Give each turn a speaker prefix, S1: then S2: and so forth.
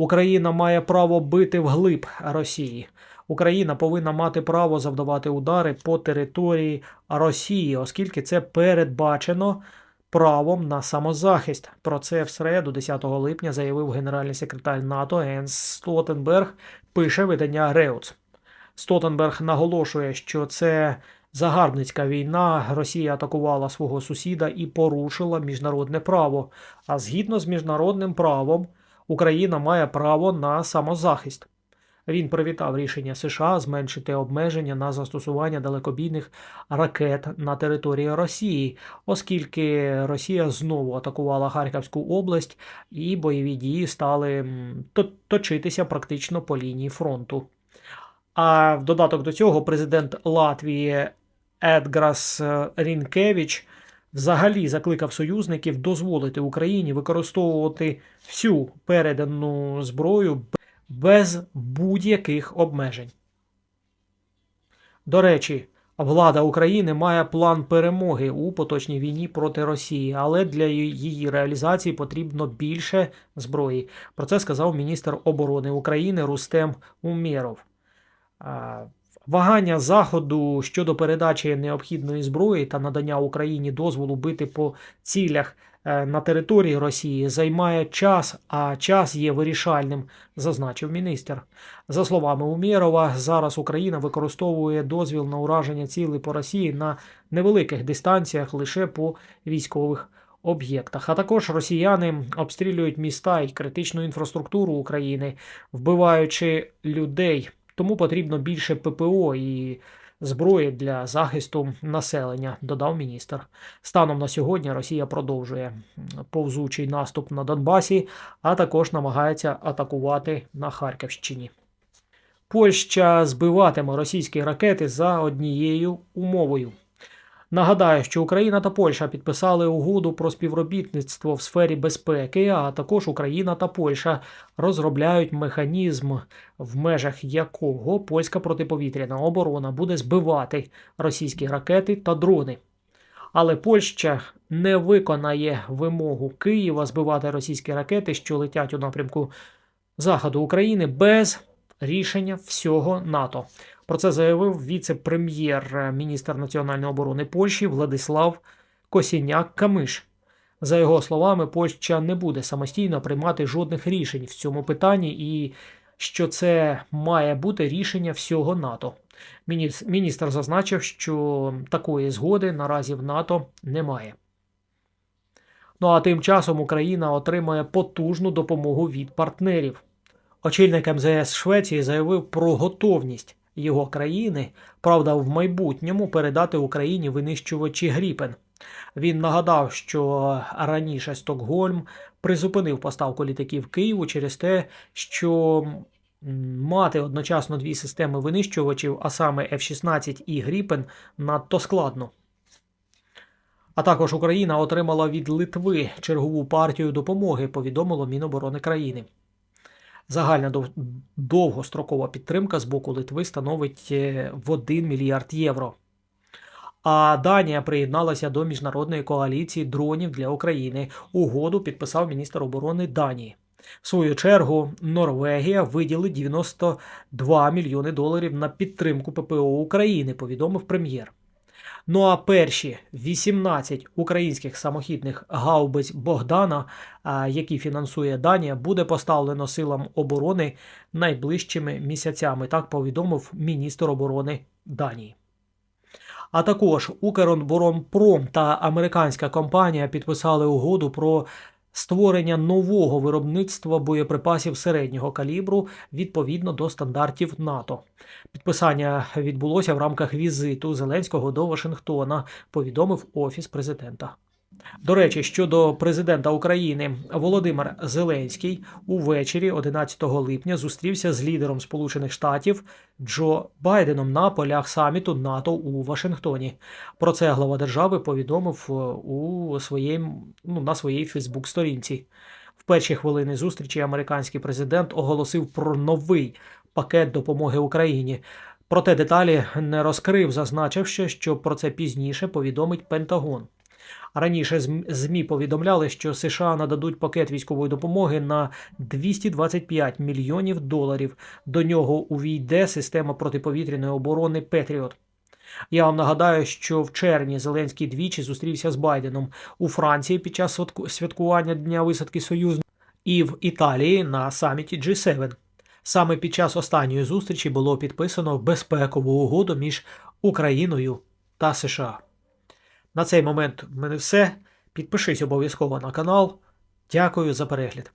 S1: Україна має право бити вглиб Росії. Україна повинна мати право завдавати удари по території Росії, оскільки це передбачено правом на самозахист. Про це в середу, 10 липня, заявив генеральний секретар НАТО Генс Столтенберг. Пише видання Реуц. Столтенберг наголошує, що це загарбницька війна. Росія атакувала свого сусіда і порушила міжнародне право. А згідно з міжнародним правом, Україна має право на самозахист. Він привітав рішення США зменшити обмеження на застосування далекобійних ракет на території Росії, оскільки Росія знову атакувала Харківську область і бойові дії стали точитися практично по лінії фронту. А в додаток до цього президент Латвії Едграс Рінкевич взагалі закликав союзників дозволити Україні використовувати всю передану зброю без будь-яких обмежень. До речі, влада України має план перемоги у поточній війні проти Росії, але для її реалізації потрібно більше зброї. Про це сказав міністр оборони України Рустем Умєров. Вагання Заходу щодо передачі необхідної зброї та надання Україні дозволу бити по цілях е, на території Росії займає час, а час є вирішальним, зазначив міністр. За словами Умєрова, зараз Україна використовує дозвіл на ураження цілей по Росії на невеликих дистанціях лише по військових об'єктах. А також росіяни обстрілюють міста і критичну інфраструктуру України, вбиваючи людей. Тому потрібно більше ППО і зброї для захисту населення, додав міністр. Станом на сьогодні Росія продовжує повзучий наступ на Донбасі, а також намагається атакувати на Харківщині. Польща збиватиме російські ракети за однією умовою. Нагадаю, що Україна та Польща підписали угоду про співробітництво в сфері безпеки, а також Україна та Польща розробляють механізм, в межах якого польська протиповітряна оборона буде збивати російські ракети та дрони. Але Польща не виконає вимогу Києва збивати російські ракети, що летять у напрямку заходу України, без рішення всього НАТО. Про це заявив віце-прем'єр, міністр національної оборони Польщі Владислав Косіняк Камиш. За його словами, Польща не буде самостійно приймати жодних рішень в цьому питанні, і що це має бути рішення всього НАТО. Мініс- Міністр зазначив, що такої згоди наразі в НАТО немає. Ну а тим часом Україна отримає потужну допомогу від партнерів. Очільник МЗС Швеції заявив про готовність його країни, правда, в майбутньому передати Україні винищувачі Гріпен. Він нагадав, що раніше Стокгольм призупинив поставку літаків Києву через те, що мати одночасно дві системи винищувачів, а саме F-16 і Гріпен, надто складно. А також Україна отримала від Литви чергову партію допомоги, повідомило Міноборони країни. Загальна довгострокова підтримка з боку Литви становить е, в 1 мільярд євро. А Данія приєдналася до міжнародної коаліції дронів для України. Угоду підписав міністр оборони Данії. В свою чергу Норвегія виділить 92 мільйони доларів на підтримку ППО України, повідомив прем'єр. Ну а перші 18 українських самохідних гаубиць Богдана, які фінансує Данія, буде поставлено силам оборони найближчими місяцями. Так повідомив міністр оборони Данії. А також Укроборонпром та американська компанія підписали угоду про створення нового виробництва боєприпасів середнього калібру відповідно до стандартів НАТО. Підписання відбулося в рамках візиту Зеленського до Вашингтона, повідомив Офіс президента. До речі, щодо президента України Володимир Зеленський увечері 11 липня зустрівся з лідером Сполучених Штатів Джо Байденом на полях саміту НАТО у Вашингтоні. Про це глава держави повідомив е, у своїм, ну, на своїй Фейсбук-сторінці. В перші хвилини зустрічі американський президент оголосив про новий пакет допомоги Україні. Проте деталі не розкрив, зазначивши, що про це пізніше повідомить Пентагон. Раніше ЗМІ повідомляли, що США нададуть пакет військової допомоги на 225 мільйонів доларів. До нього увійде система протиповітряної оборони Петріот. Я вам нагадаю, що в червні Зеленський двічі зустрівся з Байденом у Франції під час святкування Дня висадки Союзу і в Італії на саміті G7. Саме під час останньої зустрічі було підписано безпекову угоду між Україною та США. На цей момент в мене все. Підпишись обов'язково на канал. Дякую за перегляд.